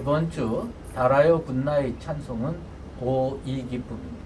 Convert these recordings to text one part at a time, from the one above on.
이번 주 달아요 굿나잇 찬송은 고이 기쁨입니다.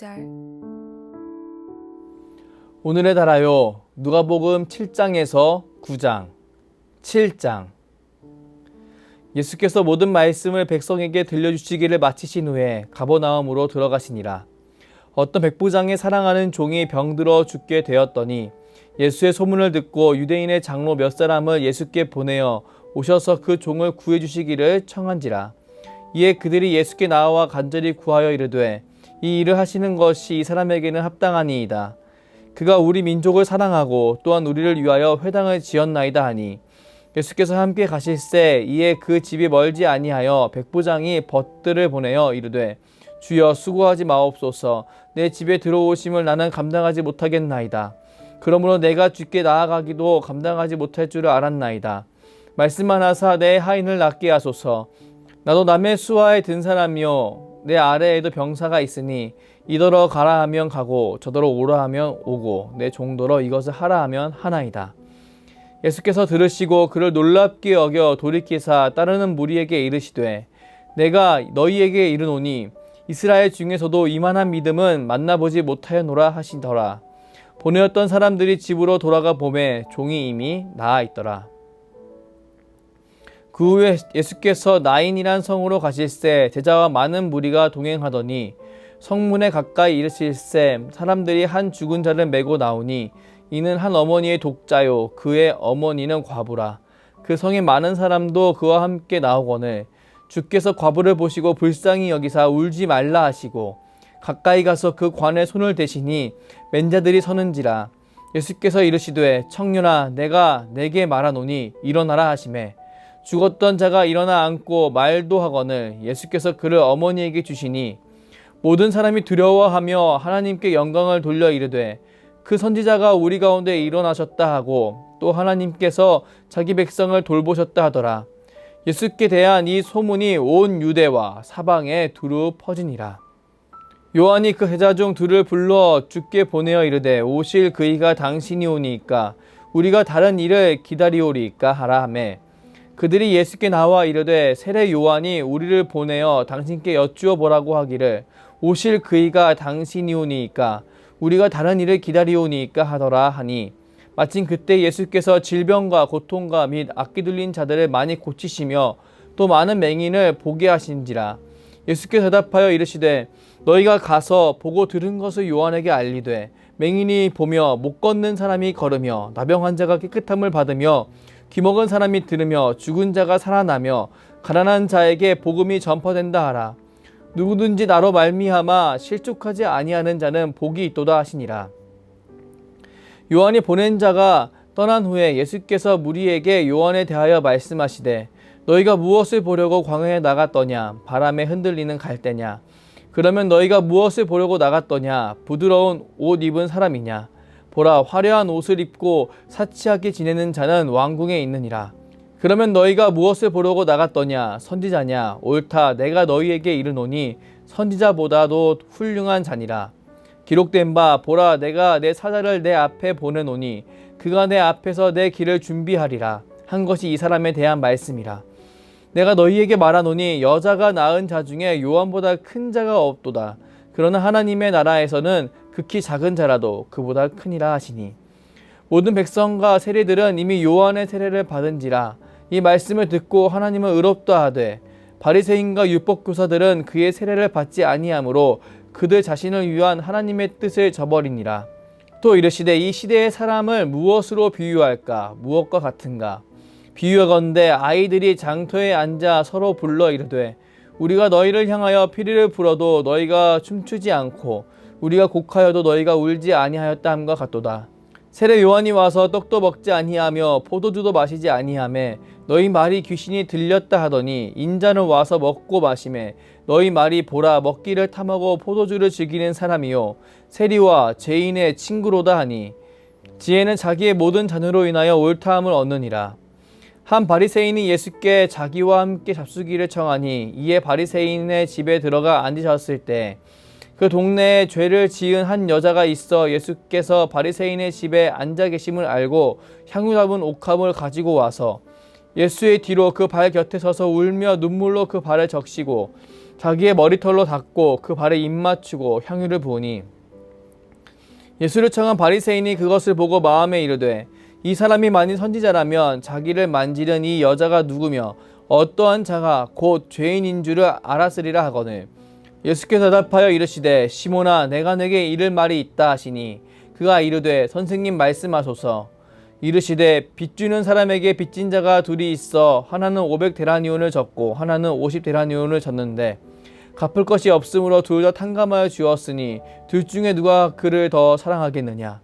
6절. 오늘의 달하여 누가복음 7장에서 9장 7장. 예수께서 모든 말씀을 백성에게 들려주시기를 마치신 후에 가버나움으로 들어가시니라. 어떤 백부장의 사랑하는 종이 병들어 죽게 되었더니 예수의 소문을 듣고 유대인의 장로 몇 사람을 예수께 보내어 오셔서 그 종을 구해 주시기를 청한지라. 이에 그들이 예수께 나와 간절히 구하여 이르되 이 일을 하시는 것이 이 사람에게는 합당하니이다. 그가 우리 민족을 사랑하고 또한 우리를 위하여 회당을 지었나이다 하니 예수께서 함께 가실새 이에 그 집이 멀지 아니하여 백부장이 벗들을 보내어 이르되 주여 수고하지 마옵소서 내 집에 들어오심을 나는 감당하지 못하겠나이다. 그러므로 내가 주께 나아가기도 감당하지 못할 줄을 알았나이다. 말씀만 하사 내 하인을 낫게 하소서. 나도 남의 수하에 든 사람이요 내 아래에도 병사가 있으니 이더러 가라 하면 가고 저더러 오라 하면 오고 내 종더러 이것을 하라 하면 하나이다. 예수께서 들으시고 그를 놀랍게 여겨 돌이키사 따르는 무리에게 이르시되 내가 너희에게 이르노니 이스라엘 중에서도 이만한 믿음은 만나보지 못하였노라 하시더라. 보내었던 사람들이 집으로 돌아가 보매 종이 이미 나아 있더라. 그 후에 예수께서 나인이란 성으로 가실새 제자와 많은 무리가 동행하더니 성문에 가까이 이르실새 사람들이 한 죽은 자를 메고 나오니 이는 한 어머니의 독자요 그의 어머니는 과부라. 그 성에 많은 사람도 그와 함께 나오거늘 주께서 과부를 보시고 불쌍히 여기사 울지 말라 하시고 가까이 가서 그 관에 손을 대시니 맨자들이 서는지라. 예수께서 이르시되 청년아 내가 내게 말하노니 일어나라 하시매 죽었던 자가 일어나 앉고 말도 하거늘 예수께서 그를 어머니에게 주시니 모든 사람이 두려워하며 하나님께 영광을 돌려 이르되 그 선지자가 우리 가운데 일어나셨다 하고 또 하나님께서 자기 백성을 돌보셨다 하더라. 예수께 대한 이 소문이 온 유대와 사방에 두루 퍼지니라. 요한이 그 제자 중 둘을 불러 주께 보내어 이르되 오실 그이가 당신이 오니까 우리가 다른 일을 기다리오리까 하라 하매 그들이 예수께 나와 이르되 세례 요한이 우리를 보내어 당신께 여쭈어 보라고 하기를 오실 그이가 당신이 오니까 우리가 다른 일을 기다리오니까 하더라 하니 마침 그때 예수께서 질병과 고통과 및 악기 들린 자들을 많이 고치시며 또 많은 맹인을 보게 하신지라 예수께서 대답하여 이르시되 너희가 가서 보고 들은 것을 요한에게 알리되 맹인이 보며 못 걷는 사람이 걸으며 나병 환자가 깨끗함을 받으며 귀먹은 사람이 들으며 죽은 자가 살아나며 가난한 자에게 복음이 전파된다 하라. 누구든지 나로 말미암아 실족하지 아니하는 자는 복이 있도다 하시니라. 요한이 보낸 자가 떠난 후에 예수께서 무리에게 요한에 대하여 말씀하시되 너희가 무엇을 보려고 광야에 나갔더냐? 바람에 흔들리는 갈대냐? 그러면 너희가 무엇을 보려고 나갔더냐? 부드러운 옷 입은 사람이냐 보라 화려한 옷을 입고 사치하게 지내는 자는 왕궁에 있느니라. 그러면 너희가 무엇을 보려고 나갔더냐 선지자냐 옳다 내가 너희에게 이르노니 선지자보다도 훌륭한 자니라. 기록된 바 보라 내가 내 사자를 내 앞에 보내노니 그가 내 앞에서 내 길을 준비하리라 한 것이 이 사람에 대한 말씀이라. 내가 너희에게 말하노니 여자가 낳은 자 중에 요한보다 큰 자가 없도다. 그러나 하나님의 나라에서는 극히 작은 자라도 그보다 크니라 하시니. 모든 백성과 세리들은 이미 요한의 세례를 받은지라 이 말씀을 듣고 하나님을 의롭다 하되 바리새인과 율법교사들은 그의 세례를 받지 아니하므로 그들 자신을 위한 하나님의 뜻을 저버리니라. 또 이르시되 이 시대의 사람을 무엇으로 비유할까? 무엇과 같은가? 비유하건대 아이들이 장터에 앉아 서로 불러 이르되 우리가 너희를 향하여 피리를 불어도 너희가 춤추지 않고 우리가 곡하여도 너희가 울지 아니하였다 함과 같도다. 세례 요한이 와서 떡도 먹지 아니하며 포도주도 마시지 아니하매 너희 말이 귀신이 들렸다 하더니 인자는 와서 먹고 마시매 너희 말이 보라 먹기를 탐하고 포도주를 즐기는 사람이요 세리와 죄인의 친구로다 하니 지혜는 자기의 모든 자녀로 인하여 옳다함을 얻느니라. 한 바리새인이 예수께 자기와 함께 잡수기를 청하니 이에 바리새인의 집에 들어가 앉으셨을 때 그 동네에 죄를 지은 한 여자가 있어 예수께서 바리새인의 집에 앉아 계심을 알고 향유 담은 옥합을 가지고 와서 예수의 뒤로 그 발 곁에 서서 울며 눈물로 그 발을 적시고 자기의 머리털로 닦고 그 발에 입 맞추고 향유를 부으니 예수를 청한 바리새인이 그것을 보고 마음에 이르되 이 사람이 만일 선지자라면 자기를 만지는 이 여자가 누구며 어떠한 자가 곧 죄인인 줄을 알았으리라 하거늘 예수께서 대답하여 이르시되 시몬아 내가 내게 이를 말이 있다 하시니 그가 이르되 선생님 말씀하소서. 이르시되 빚주는 사람에게 빚진 자가 둘이 있어 하나는 500 데라니온을 졌고 하나는 50 데라니온을 졌는데 갚을 것이 없으므로 둘 다 탕감하여 주었으니 둘 중에 누가 그를 더 사랑하겠느냐?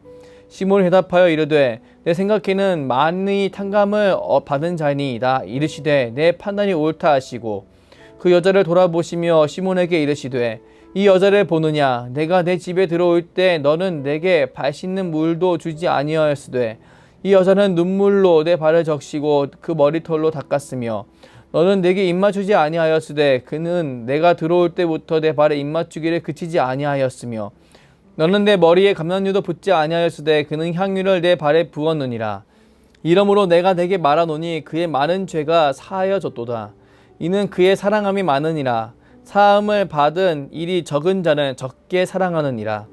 시몬이 대답하여 이르되 내 생각에는 많이 탕감을 어, 받은 자니이다. 이르시되 내 판단이 옳다 하시고 그 여자를 돌아보시며 시몬에게 이르시되 이 여자를 보느냐? 내가 내 집에 들어올 때 너는 내게 발 씻는 물도 주지 아니하였으되 이 여자는 눈물로 내 발을 적시고 그 머리털로 닦았으며 너는 내게 입맞추지 아니하였으되 그는 내가 들어올 때부터 내 발에 입맞추기를 그치지 아니하였으며 너는 내 머리에 감람유도 붓지 아니하였으되 그는 향유를 내 발에 부었느니라. 이러므로 내가 내게 말하노니 그의 많은 죄가 사하여졌도다 이는 그의 사랑함이 많으니라. 사함을 받은 일이 적은 자는 적게 사랑하느니라.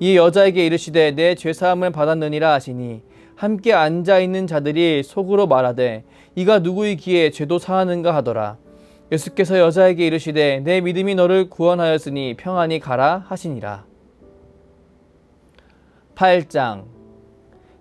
이 여자에게 이르시되 내 죄사함을 받았느니라 하시니 함께 앉아 있는 자들이 속으로 말하되 이가 누구이기에 죄도 사하는가 하더라. 예수께서 여자에게 이르시되 내 믿음이 너를 구원하였으니 평안히 가라 하시니라. 8장.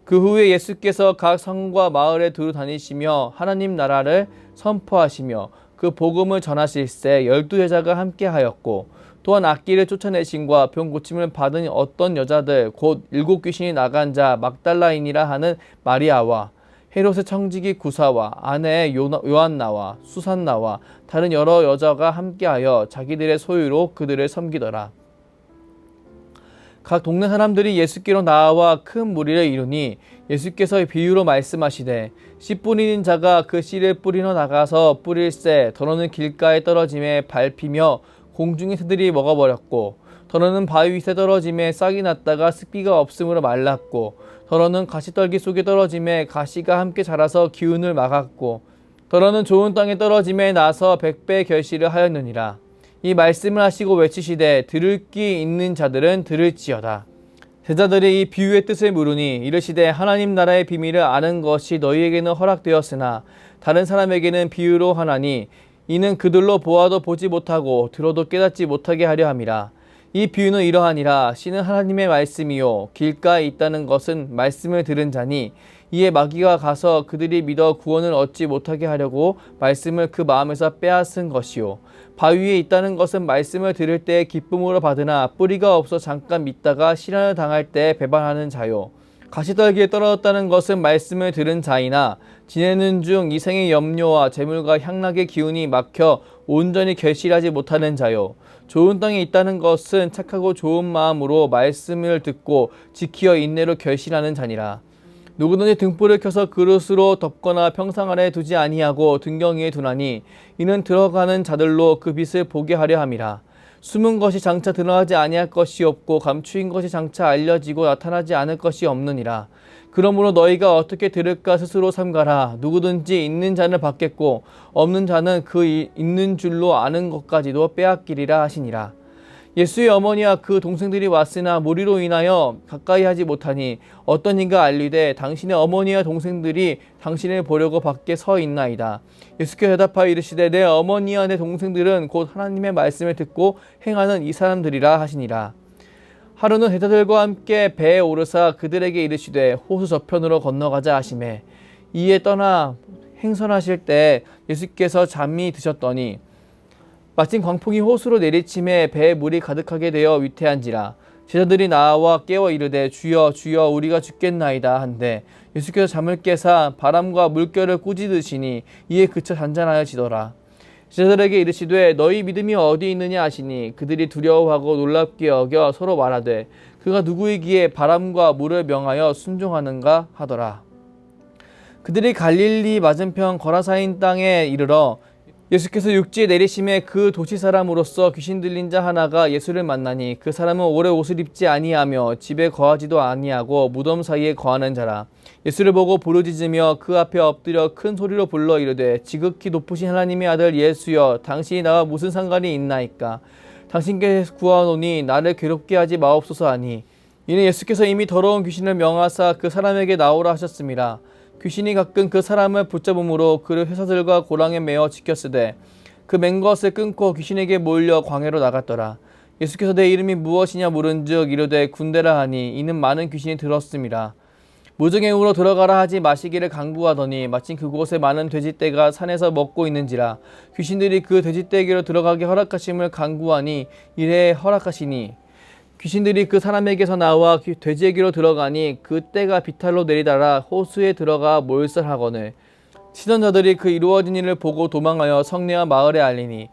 그 후에 예수께서 각 성과 마을에 두루 다니시며 하나님 나라를 선포하시며 그 복음을 전하실세 열두 여자가 함께하였고 또한 악기를 쫓아내신과 병 고침을 받은 어떤 여자들 곧 일곱 귀신이 나간 자 막달라인이라 하는 마리아와 헤롯의 청지기 구사와 아내 요- 요한나와 수산나와 다른 여러 여자가 함께하여 자기들의 소유로 그들을 섬기더라. 각 동네 사람들이 예수께로 나와 큰 무리를 이루니 예수께서 비유로 말씀하시되 씨 뿌리는 자가 그 씨를 뿌리러 나가서 뿌릴새 더러는 길가에 떨어짐에 밟히며 공중의 새들이 먹어버렸고 더러는 바위 위에 떨어짐에 싹이 났다가 습기가 없으므로 말랐고 더러는 가시떨기 속에 떨어짐에 가시가 함께 자라서 기운을 막았고 더러는 좋은 땅에 떨어짐에 나서 백배 결실을 하였느니라 이 말씀을 하시고 외치시되 들을 귀 있는 자들은 들을지어다. 제자들이 이 비유의 뜻을 물으니 이르시되 하나님 나라의 비밀을 아는 것이 너희에게는 허락되었으나 다른 사람에게는 비유로 하나니 이는 그들로 보아도 보지 못하고 들어도 깨닫지 못하게 하려 함이라. 이 비유는 이러하니라. 씨는 하나님의 말씀이요. 길가에 있다는 것은 말씀을 들은 자니 이에 마귀가 가서 그들이 믿어 구원을 얻지 못하게 하려고 말씀을 그 마음에서 빼앗은 것이요 바위에 있다는 것은 말씀을 들을 때 기쁨으로 받으나 뿌리가 없어 잠깐 믿다가 시련을 당할 때 배반하는 자요 가시떨기에 떨어졌다는 것은 말씀을 들은 자이나 지내는 중 이생의 염려와 재물과 향락의 기운이 막혀 온전히 결실하지 못하는 자요. 좋은 땅에 있다는 것은 착하고 좋은 마음으로 말씀을 듣고 지키어 인내로 결실하는 자니라. 누구든지 등불을 켜서 그릇으로 덮거나 평상 아래 두지 아니하고 등경 위에 두나니 이는 들어가는 자들로 그 빛을 보게 하려 함이라. 숨은 것이 장차 드러나지 아니할 것이 없고 감추인 것이 장차 알려지고 나타나지 않을 것이 없느니라. 그러므로 너희가 어떻게 들을까 스스로 삼가라. 누구든지 있는 자는 받겠고 없는 자는 그 이- 있는 줄로 아는 것까지도 빼앗기리라 하시니라. 예수의 어머니와 그 동생들이 왔으나 무리로 인하여 가까이 하지 못하니 어떤 이가 알리되 당신의 어머니와 동생들이 당신을 보려고 밖에 서 있나이다. 예수께서 대답하여 이르시되 내 어머니와 내 동생들은 곧 하나님의 말씀을 듣고 행하는 이 사람들이라 하시니라. 하루는 대자들과 함께 배에 오르사 그들에게 이르시되 호수 저편으로 건너가자 하시매 이에 떠나 행선하실 때 예수께서 잠이 드셨더니 마침 광풍이 호수로 내리침에 배에 물이 가득하게 되어 위태한지라 제자들이 나와 깨워 이르되 주여 주여 우리가 죽겠나이다 한데 예수께서 잠을 깨사 바람과 물결을 꾸짖으시니 이에 그쳐 잔잔하여지더라. 제자들에게 이르시되 너희 믿음이 어디 있느냐 하시니 그들이 두려워하고 놀랍게 여겨 서로 말하되 그가 누구이기에 바람과 물을 명하여 순종하는가 하더라. 그들이 갈릴리 맞은편 거라사인 땅에 이르러 예수께서 육지에 내리심에 그 도시 사람으로서 귀신 들린 자 하나가 예수를 만나니 그 사람은 오래 옷을 입지 아니하며 집에 거하지도 아니하고 무덤 사이에 거하는 자라. 예수를 보고 부르짖으며 그 앞에 엎드려 큰 소리로 불러 이르되 지극히 높으신 하나님의 아들 예수여 당신이 나와 무슨 상관이 있나이까? 당신께 구하노니 나를 괴롭게 하지 마옵소서 하니. 이는 예수께서 이미 더러운 귀신을 명하사 그 사람에게 나오라 하셨습니다 귀신이 가끔 그 사람을 붙잡음으로 그를 회사들과 고랑에 매어 지켰으되 그 맨 것을 끊고 귀신에게 몰려 광야로 나갔더라. 예수께서 내 이름이 무엇이냐 물은즉 이르되 군대라 하니 이는 많은 귀신이 들었음이라. 무정행으로 들어가라 하지 마시기를 강구하더니 마침 그곳에 많은 돼지떼가 산에서 먹고 있는지라 귀신들이 그 돼지떼에게로 들어가게 허락하심을 강구하니 이래 허락하시니 귀신들이 그 사람에게서 나와 귀- 돼지에게로 들어가니 그 떼가 비탈로 내리달아 호수에 들어가 몰살하거늘 치던 자들이 그 이루어진 일을 보고 도망하여 성내와 마을에 알리니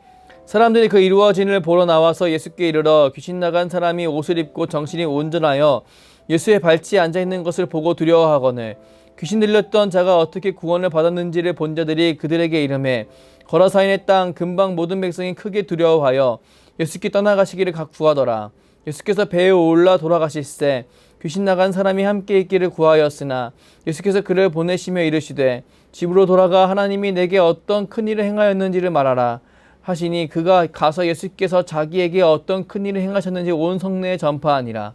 사람들이 그 이루어진 일을 보러 나와서 예수께 이르러 귀신 나간 사람이 옷을 입고 정신이 온전하여 예수의 발치에 앉아 있는 것을 보고 두려워하거늘 귀신 들렸던 자가 어떻게 구원을 받았는지를 본 자들이 그들에게 이름해 거라사인의 땅 근방 모든 백성이 크게 두려워하여 예수께 떠나가시기를 각 구하더라. 예수께서 배에 올라 돌아가실새 귀신 나간 사람이 함께 있기를 구하였으나 예수께서 그를 보내시며 이르시되 집으로 돌아가 하나님이 내게 어떤 큰 일을 행하였는지를 말하라. 하시니 그가 가서 예수께서 자기에게 어떤 큰 일을 행하셨는지 온 성내에 전파하니라.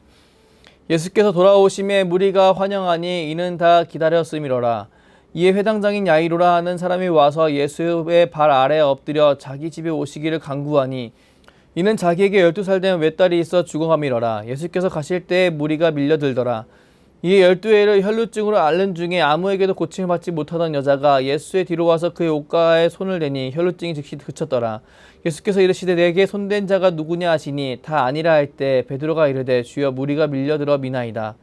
예수께서 돌아오심에 무리가 환영하니 이는 다 기다렸음이로라. 이에 회당장인 야이로라 하는 사람이 와서 예수의 발 아래 엎드려 자기 집에 오시기를 간구하니 이는 자기에게 열두 살 된 외딸이 있어 죽어감이러라. 예수께서 가실 때에 무리가 밀려들더라. 이에 열두 해를 혈루증으로 앓는 중에 아무에게도 고침을 받지 못하던 여자가 예수의 뒤로 와서 그의 옷가에 손을 대니 혈루증이 즉시 그쳤더라. 예수께서 이르시되 내게 손댄 자가 누구냐 하시니 다 아니라 할 때 베드로가 이르되 주여 무리가 밀려들어 미나이다.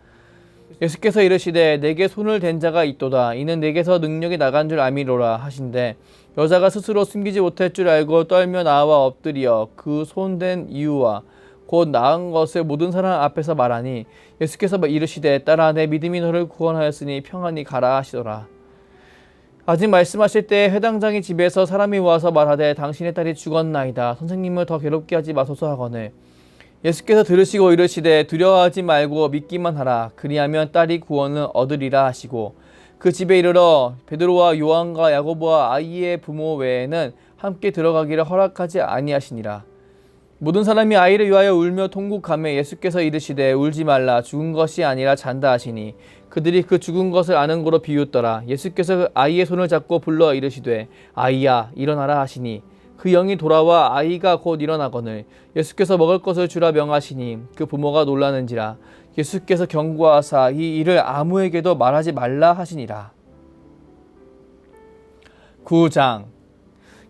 예수께서 이르시되 내게 손을 댄 자가 있도다. 이는 내게서 능력이 나간 줄 아미로라 하신대. 여자가 스스로 숨기지 못할 줄 알고 떨며 나와 엎드려 그 손댄 이유와 곧 나은 것을 모든 사람 앞에서 말하니 예수께서 이르시되 딸아 내 믿음이 너를 구원하였으니 평안히 가라 하시더라. 아직 말씀하실 때 회당장이 집에서 사람이 와서 말하되 당신의 딸이 죽었나이다. 선생님을 더 괴롭게 하지 마소서 하거늘 예수께서 들으시고 이르시되 두려워하지 말고 믿기만 하라. 그리하면 딸이 구원을 얻으리라 하시고 그 집에 이르러 베드로와 요한과 야고보와 아이의 부모 외에는 함께 들어가기를 허락하지 아니하시니라. 모든 사람이 아이를 위하여 울며 통곡하며 예수께서 이르시되 울지 말라. 죽은 것이 아니라 잔다 하시니 그들이 그 죽은 것을 아는 거로 비웃더라. 예수께서 그 아이의 손을 잡고 불러 이르시되 아이야 일어나라 하시니 그 영이 돌아와 아이가 곧 일어나거늘 예수께서 먹을 것을 주라 명하시니 그 부모가 놀라는지라 예수께서 경고하사 이 일을 아무에게도 말하지 말라 하시니라. 9장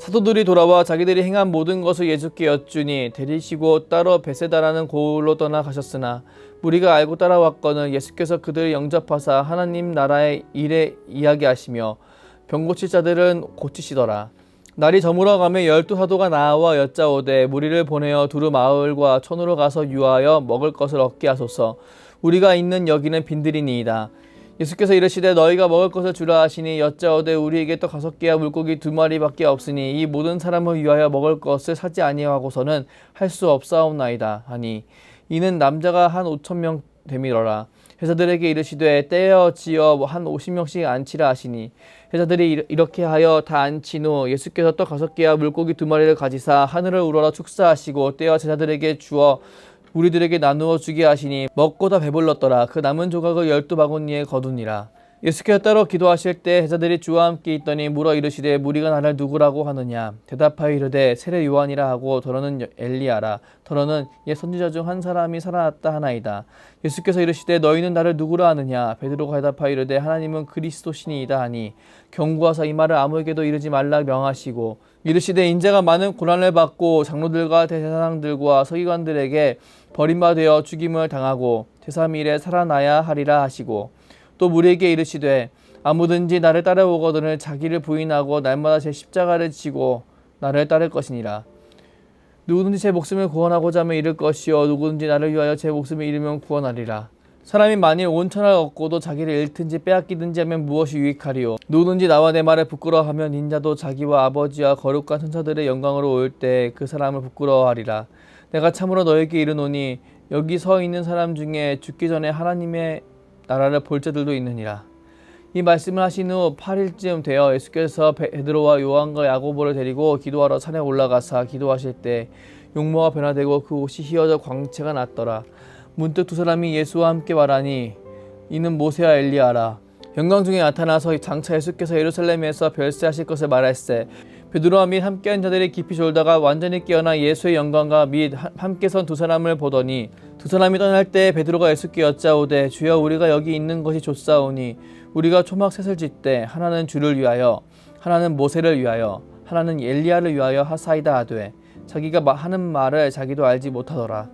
사도들이 돌아와 자기들이 행한 모든 것을 예수께 여쭈니 데리시고 따로 베세다라는 고을로 떠나 가셨으나 무리가 알고 따라왔거늘 예수께서 그들을 영접하사 하나님 나라의 일에 이야기하시며 병 고칠 자들은 고치시더라. 날이 저물어 가며 열두 사도가 나와 여짜오되 무리를 보내어 두루 마을과 촌으로 가서 유하여 먹을 것을 얻게 하소서. 우리가 있는 여기는 빈들이니이다. 예수께서 이르시되 너희가 먹을 것을 주라 하시니 여짜오되 우리에게 떡 다섯 개와 물고기 두 마리밖에 없으니 이 모든 사람을 위하여 먹을 것을 사지 아니하고서는 할 수 없사옵나이다 하니 이는 남자가 한 오천 명 되밀어라. 회사들에게 이르시되 떼어 지어 한 오십 명씩 앉히라 하시니 회사들이 이렇게 하여 다 앉힌 후 예수께서 떡 다섯 개와 물고기 두 마리를 가지사 하늘을 우러러 축사하시고 떼어 제자들에게 주어 우리들에게 나누어 주게 하시니 먹고 다 배불렀더라. 그 남은 조각을 열두 바구니에 거두니라. 예수께서 따로 기도하실 때 제자들이 주와 함께 있더니 물어 이르시되 무리가 나를 누구라고 하느냐? 대답하여 이르되 세례 요한이라 하고 더러는 엘리야라. 더러는 옛 선지자 중 한 사람이 살아났다 하나이다. 예수께서 이르시되 너희는 나를 누구라 하느냐? 베드로가 대답하여 이르되 하나님은 그리스도시니이다 하니 경고하사 이 말을 아무에게도 이르지 말라 명하시고 이르시되 인자가 많은 고난을 받고 장로들과 대사장들과 서기관들에게 버림받아 죽임을 당하고 제3일에 살아나야 하리라 하시고 또 무리에게 이르시되 아무든지 나를 따라오거든을 자기를 부인하고 날마다 제 십자가를 지고 나를 따를 것이니라. 누구든지 제 목숨을 구원하고자 하면 잃을 것이요 누구든지 나를 위하여 제 목숨을 잃으면 구원하리라. 사람이 만일 온천을 얻고도 자기를 잃든지 빼앗기든지 하면 무엇이 유익하리요? 누구든지 나와 내 말을 부끄러워하면 인자도 자기와 아버지와 거룩한 천사들의 영광으로 올 때 그 사람을 부끄러워하리라. 내가 참으로 너에게 이르노니 여기 서 있는 사람 중에 죽기 전에 하나님의 나라를 볼 자들도 있느니라. 이 말씀을 하신 후 8일쯤 되어 예수께서 베드로와 요한과 야고보를 데리고 기도하러 산에 올라가사 기도하실 때 용모가 변화되고 그 옷이 휘어져 광채가 났더라. 문득 두 사람이 예수와 함께 말하니 이는 모세와 엘리야라. 영광 중에 나타나서 장차 예수께서 예루살렘에서 별세하실 것을 말할세. 베드로와 및 함께한 자들이 깊이 졸다가 완전히 깨어나 예수의 영광과 및 하- 함께 선 두 사람을 보더니 두 사람이 떠날 때 베드로가 예수께 여짜오되 주여 우리가 여기 있는 것이 좋사오니 우리가 초막 셋을 짓되 하나는 주를 위하여 하나는 모세를 위하여 하나는 엘리야를 위하여 하사이다 하되 자기가 마- 하는 말을 자기도 알지 못하더라.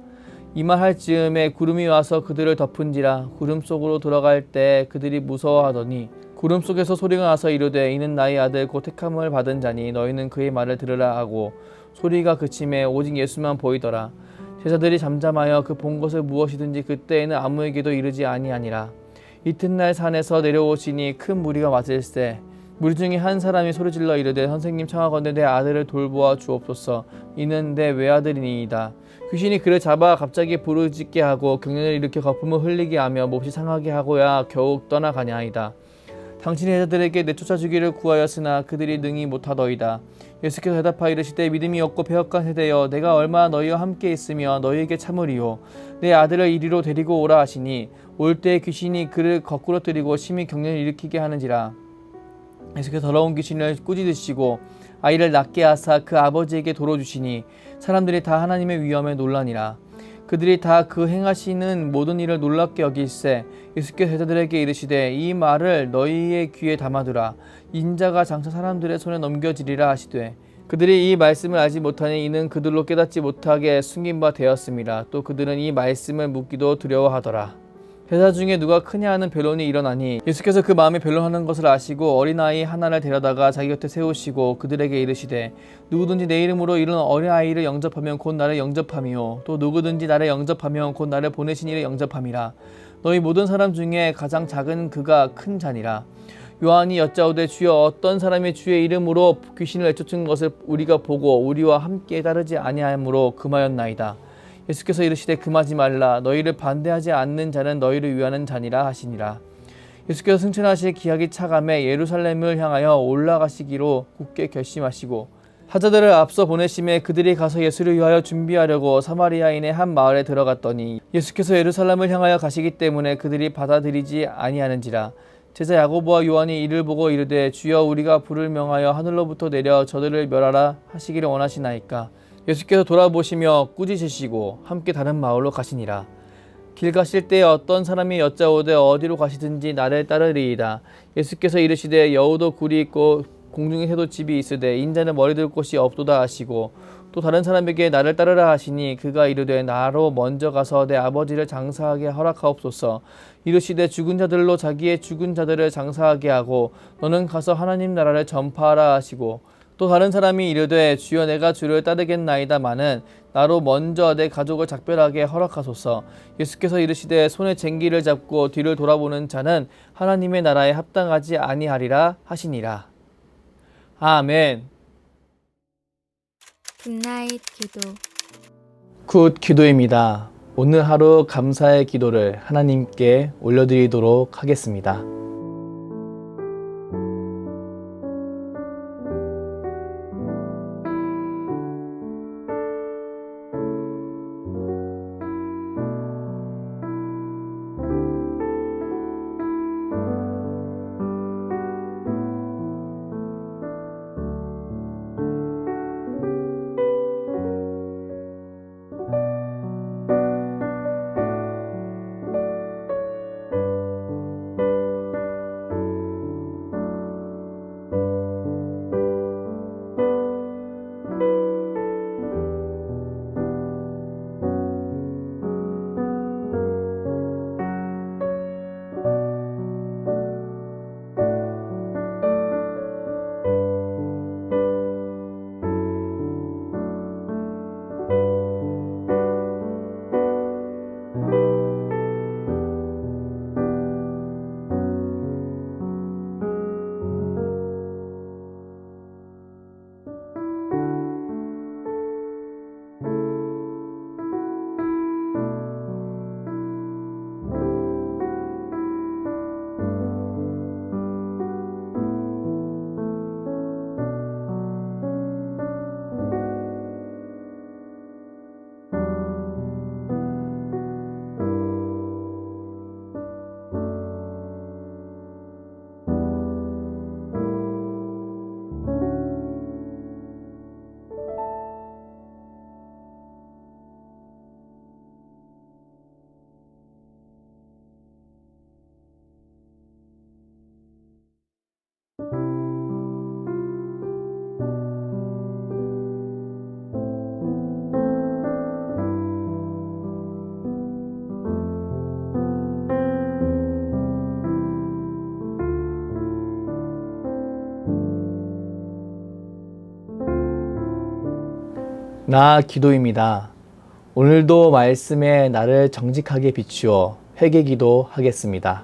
이 말 할 즈음에 구름이 와서 그들을 덮은지라 구름 속으로 들어갈 때 그들이 무서워하더니 구름 속에서 소리가 나서 이르되 이는 나의 아들 곧 택함을 받은 자니 너희는 그의 말을 들으라 하고 소리가 그침에 오직 예수만 보이더라 제자들이 잠잠하여 그 본 것을 무엇이든지 그때에는 아무에게도 이르지 아니하니라. 이튿날 산에서 내려오시니 큰 무리가 맞을세. 무리 중에 한 사람이 소리질러 이르되 선생님 청하건대 내 아들을 돌보아 주옵소서. 이는 내 외아들이니이다. 귀신이 그를 잡아 갑자기 부르짖게 하고 경련을 일으켜 거품을 흘리게 하며 몹시 상하게 하고야 겨우 떠나가냐이다 당신의 제자들에게 내쫓아 주기를 구하였으나 그들이 능히 못하더이다. 예수께서 대답하여 이르시되 믿음이 없고 배역한 세대여 내가 얼마나 너희와 함께 있으며 너희에게 참으리요? 내 아들을 이리로 데리고 오라 하시니 올 때 귀신이 그를 거꾸로 들이고 심히 경련을 일으키게 하는지라. 예수께서 더러운 귀신을 꾸짖으시고 아이를 낳게 하사 그 아버지에게 도로 주시니 사람들이 다 하나님의 위엄에 놀라니라 그들이 다 그 행하시는 모든 일을 놀랍게 여길세. 예수께서 제자들에게 이르시되 이 말을 너희의 귀에 담아두라. 인자가 장차 사람들의 손에 넘겨지리라 하시되 그들이 이 말씀을 알지 못하니 이는 그들로 깨닫지 못하게 숨긴 바 되었습니다. 또 그들은 이 말씀을 묻기도 두려워하더라 제자 중에 누가 크냐 하는 변론이 일어나니 예수께서 그 마음에 변론하는 것을 아시고 어린아이 하나를 데려다가 자기 곁에 세우시고 그들에게 이르시되 누구든지 내 이름으로 이런 어린아이를 영접하면 곧 나를 영접함이요. 또 누구든지 나를 영접하면 곧 나를 보내신 이를 영접함이라. 너희 모든 사람 중에 가장 작은 그가 큰 자니라. 요한이 여짜오되 주여 어떤 사람이 주의 이름으로 귀신을 내쫓은 것을 우리가 보고 우리와 함께 따르지 아니하므로 금하였나이다 예수께서 이르시되 금하지 말라. 너희를 반대하지 않는 자는 너희를 위하는 자니라 하시니라. 예수께서 승천하실 기약이 차감해 예루살렘을 향하여 올라가시기로 굳게 결심하시고 사자들을 앞서 보내심에 그들이 가서 예수를 위하여 준비하려고 사마리아인의 한 마을에 들어갔더니 예수께서 예루살렘을 향하여 가시기 때문에 그들이 받아들이지 아니하는지라 제자 야고보와 요한이 이를 보고 이르되 주여 우리가 불을 명하여 하늘로부터 내려 저들을 멸하라 하시기를 원하시나이까 예수께서 돌아보시며 꾸짖으시고 함께 다른 마을로 가시니라. 길 가실 때 어떤 사람이 여짜오되 어디로 가시든지 나를 따르리이다. 예수께서 이르시되 여우도 굴이 있고 공중에 새도 집이 있으되 인자는 머리둘 곳이 없도다 하시고 또 다른 사람에게 나를 따르라 하시니 그가 이르되 나로 먼저 가서 내 아버지를 장사하게 허락하옵소서. 이르시되 죽은 자들로 자기의 죽은 자들을 장사하게 하고 너는 가서 하나님 나라를 전파하라 하시고 또 다른 사람이 이르되 주여 내가 주를 따르겠나이다마는 나로 먼저 내 가족을 작별하게 허락하소서. 예수께서 이르시되 손에 쟁기를 잡고 뒤를 돌아보는 자는 하나님의 나라에 합당하지 아니하리라 하시니라. 아멘. 굿나잇 기도. 굿 기도입니다. 오늘 하루 감사의 기도를 하나님께 올려드리도록 하겠습니다 나 기도입니다. 오늘도 말씀에 나를 정직하게 비추어 회개 기도 하겠습니다.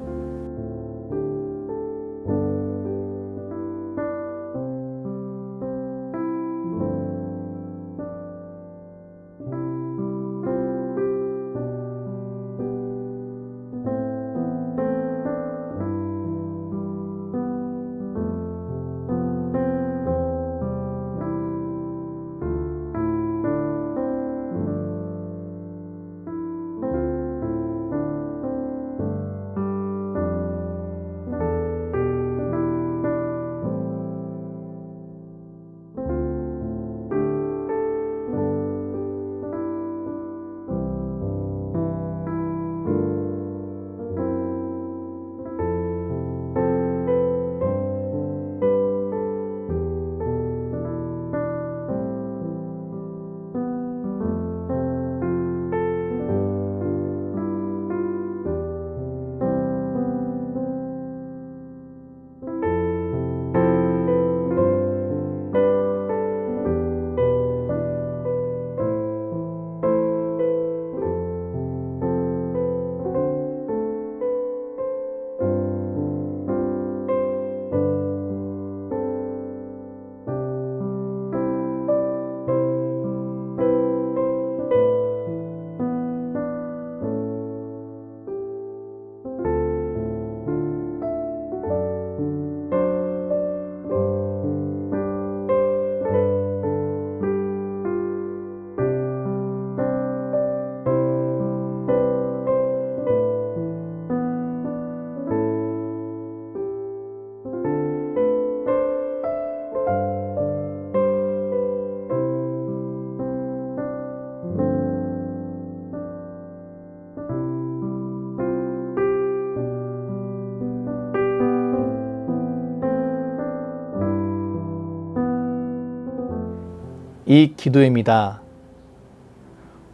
이 기도입니다.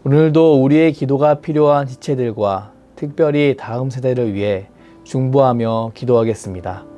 오늘도 우리의 기도가 필요한 지체들과 특별히 다음 세대를 위해 중보하며 기도하겠습니다.